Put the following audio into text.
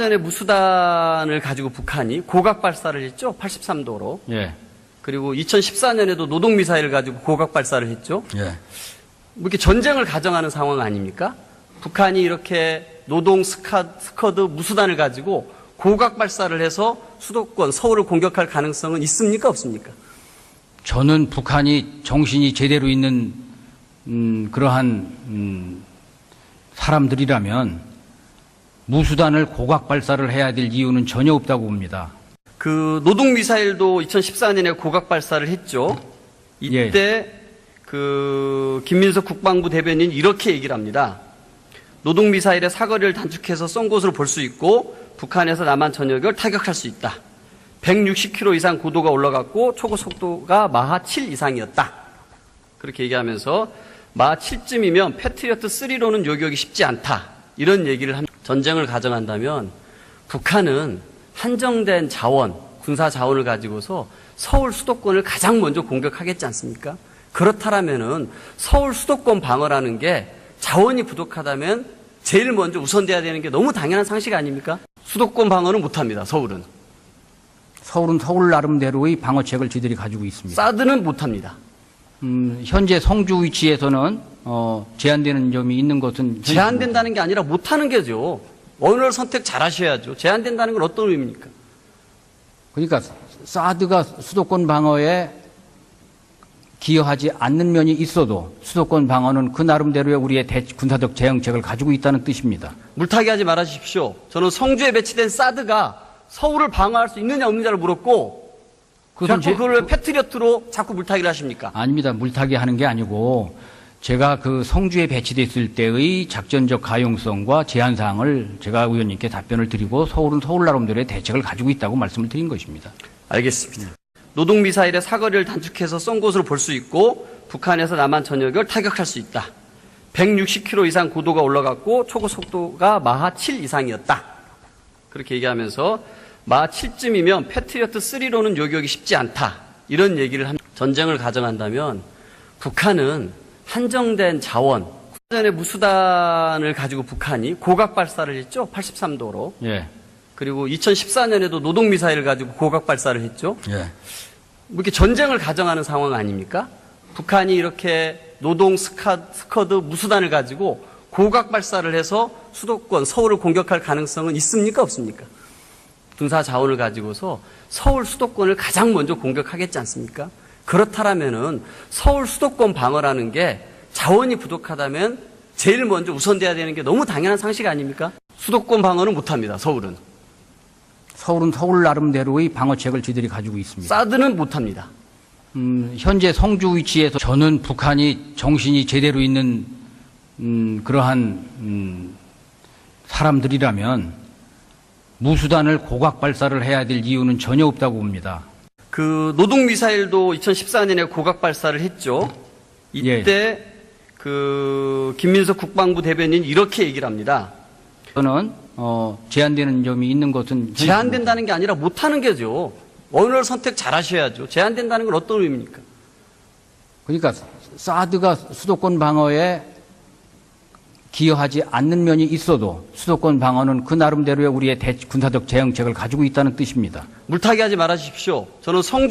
전에 무수단을 가지고 북한이 고각 발사를 했죠. 83도로. 예, 그리고 2014년에도 노동 미사일을 가지고 고각 발사를 했죠. 예. 뭐 이렇게 전쟁을 가정하는 상황 아닙니까? 북한이 이렇게 노동 스카, 스커드 무수단을 가지고 고각 발사를 해서 수도권 서울을 공격할 가능성은 있습니까 없습니까? 저는 북한이 정신이 제대로 있는 음, 그러한 음, 사람들이라면 무수단을 고각 발사를 해야 될 이유는 전혀 없다고 봅니다. 그 노동 미사일도 2014년에 고각 발사를 했죠. 이때 그 김민석 국방부 대변인 이렇게 얘기를 합니다. 노동 미사일의 사거리를 단축해서 쏜 것으로 볼 수 있고 북한에서 남한 전역을 타격할 수 있다. 160km 이상 고도가 올라갔고 초고 속도가 마하 7 이상이었다. 그렇게 얘기하면서 마하 7쯤이면 패트리어트 3로는 요격이 쉽지 않다. 이런 얘기를 합니다. 전쟁을 가정한다면 북한은 한정된 자원, 군사 자원을 가지고서 서울 수도권을 가장 먼저 공격하겠지 않습니까? 그렇다면은 서울 수도권 방어라는 게 자원이 부족하다면 제일 먼저 우선돼야 되는 게 너무 당연한 상식 아닙니까? 수도권 방어는 못합니다. 서울은 서울은 서울 나름대로의 방어책을 저희들이 가지고 있습니다. 사드는 못합니다. 음, 현재 성주 위치에서는 어, 제한되는 점이 있는 것은 제한된다는 게 아니라 못하는 게죠. 언어를 선택 잘 하셔야죠. 제한된다는 건 어떤 의미입니까? 그러니까 사드가 수도권 방어에 기여하지 않는 면이 있어도 수도권 방어는 그 나름대로의 우리의 대- 군사적 대응책을 가지고 있다는 뜻입니다. 물타기 하지 말아 주십시오. 저는 성주에 배치된 사드가 서울을 방어할 수 있느냐 없느냐를 물었고 그것은 자꾸 제- 그걸 왜 패트리어트로 자꾸 물타기를 하십니까? 아닙니다. 물타기 하는 게 아니고 제가 그 성주에 배치됐을 때의 작전적 가용성과 제한 사항을 제가 의원님께 답변을 드리고 서울은 서울 나름대로의 대책을 가지고 있다고 말씀을 드린 것입니다. 알겠습니다. 노동 미사일의 사거리를 단축해서 쏜 것으로 볼수 있고 북한에서 남한 전역을 타격할 수 있다. 160km 이상 고도가 올라갔고 초고 속도가 마하 7 이상이었다. 그렇게 얘기하면서 마하 7쯤이면 패트리어트 3로는 요격이 쉽지 않다. 이런 얘기를 합니다. 전쟁을 가정한다면 북한은 한정된 자원, 전에 무수단을 가지고 북한이 고각 발사를 했죠. 83도로. 예, 그리고 2014년에도 노동 미사일을 가지고 고각 발사를 했죠. 예. 뭐 이렇게 전쟁을 가정하는 상황 아닙니까? 북한이 이렇게 노동 스카, 스커드 무수단을 가지고 고각 발사를 해서 수도권 서울을 공격할 가능성은 있습니까 없습니까? 군사 자원을 가지고서 서울 수도권을 가장 먼저 공격하겠지 않습니까? 그렇다면은 서울 수도권 방어라는 게 자원이 부족하다면 제일 먼저 우선돼야 되는 게 너무 당연한 상식 아닙니까? 수도권 방어는 못합니다. 서울은 서울은 서울 나름대로의 방어책을 저희들이 가지고 있습니다. 사드는 못합니다. 음, 현재 성주 위치에서 저는 북한이 정신이 제대로 있는 음, 그러한 음, 사람들이라면 무수단을 고각 발사를 해야 될 이유는 전혀 없다고 봅니다. 그 노동 미사일도 2014년에 고각 발사를 했죠. 이때 그 김민석 국방부 대변인 이렇게 얘기를 합니다. 저는 어, 제한되는 점이 있는 것은 제한된다는 게 아니라 못하는 게죠. 언어를 선택 잘 하셔야죠. 제한된다는 건 어떤 의미입니까? 그러니까 사드가 수도권 방어에 기여하지 않는 면이 있어도 수도권 방어는 그 나름대로의 우리의 대- 군사적 대응책을 가지고 있다는 뜻입니다. 물타기 하지 말아 주십시오. 저는 성주